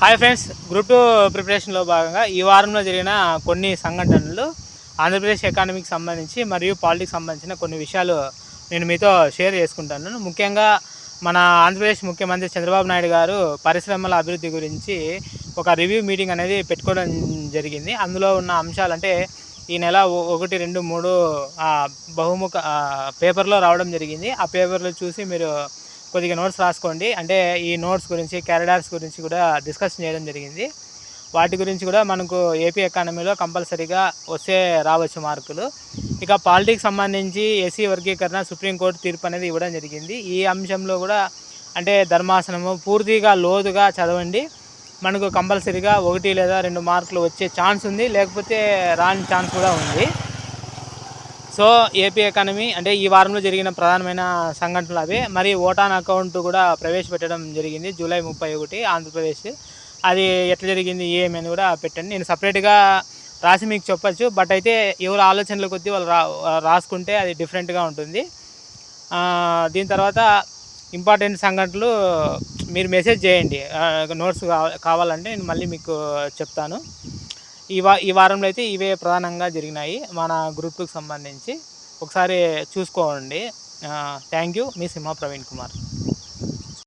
Hi friends group two ప్రిపరేషన్లో భాగంగా ఈ వారంలో జరిగిన కొన్ని సంఘటనలు ఆంధ్రప్రదేశ్ ఎకానమీకి సంబంధించి మరియు పాలిటిక్స్ సంబంధించిన కొన్ని విషయాలు నేను మీతో షేర్ చేసుకుంటాను. ముఖ్యంగా మన ఆంధ్రప్రదేశ్ ముఖ్యమంత్రి చంద్రబాబు నాయుడు గారు పరిశ్రమల అభివృద్ధి గురించి ఒక రివ్యూ మీటింగ్ అనేది పెట్టుకోవడం జరిగింది. అందులో ఉన్న అంశాలు అంటే ఈ నెల ఒకటి రెండు మూడు బహుముఖ పేపర్లో రావడం జరిగింది. ఆ పేపర్లో చూసి మీరు కొద్దిగా నోట్స్ రాసుకోండి. అంటే ఈ నోట్స్ గురించి క్యారిడార్స్ గురించి కూడా డిస్కస్ చేయడం జరిగింది. వాటి గురించి కూడా మనకు ఏపీ ఎకానమీలో కంపల్సరీగా వస్తే రావచ్చు మార్కులు. ఇక పాలిటిక్స్ సంబంధించి ఎస్సీ వర్గీకరణ సుప్రీంకోర్టు తీర్పు అనేది ఇవ్వడం జరిగింది. ఈ అంశంలో కూడా అంటే ధర్మాసనము పూర్తిగా లోతుగా చదవండి. మనకు కంపల్సరీగా ఒకటి లేదా రెండు మార్కులు వచ్చే ఛాన్స్ ఉంది. లేకపోతే రాని ఛాన్స్ కూడా ఉంది. సో ఏపీ ఎకానమీ అంటే ఈ వారంలో జరిగిన ప్రధానమైన సంఘటనలు అవే. మరి ఓటాన్ అకౌంట్ కూడా ప్రవేశపెట్టడం జరిగింది జూలై ముప్పై ఒకటి ఆంధ్రప్రదేశ్. అది ఎట్లా జరిగింది ఏమని అని కూడా పెట్టండి. నేను సపరేట్గా రాసి మీకు చెప్పచ్చు. బట్ అయితే ఎవరు ఆలోచనల కొద్దీ వాళ్ళు రా రాసుకుంటే అది డిఫరెంట్గా ఉంటుంది. దీని తర్వాత ఇంపార్టెంట్ సంఘటనలు మీరు మెసేజ్ చేయండి. నోట్స్ కావాలంటే నేను మళ్ళీ మీకు చెప్తాను. ఈ వా ఈ వారంలో అయితే ఇవే ప్రధానంగా జరిగినాయి. మన గ్రూప్కి సంబంధించి ఒకసారి చూసుకోండి. Thank you. Me Simha Praveen Kumar.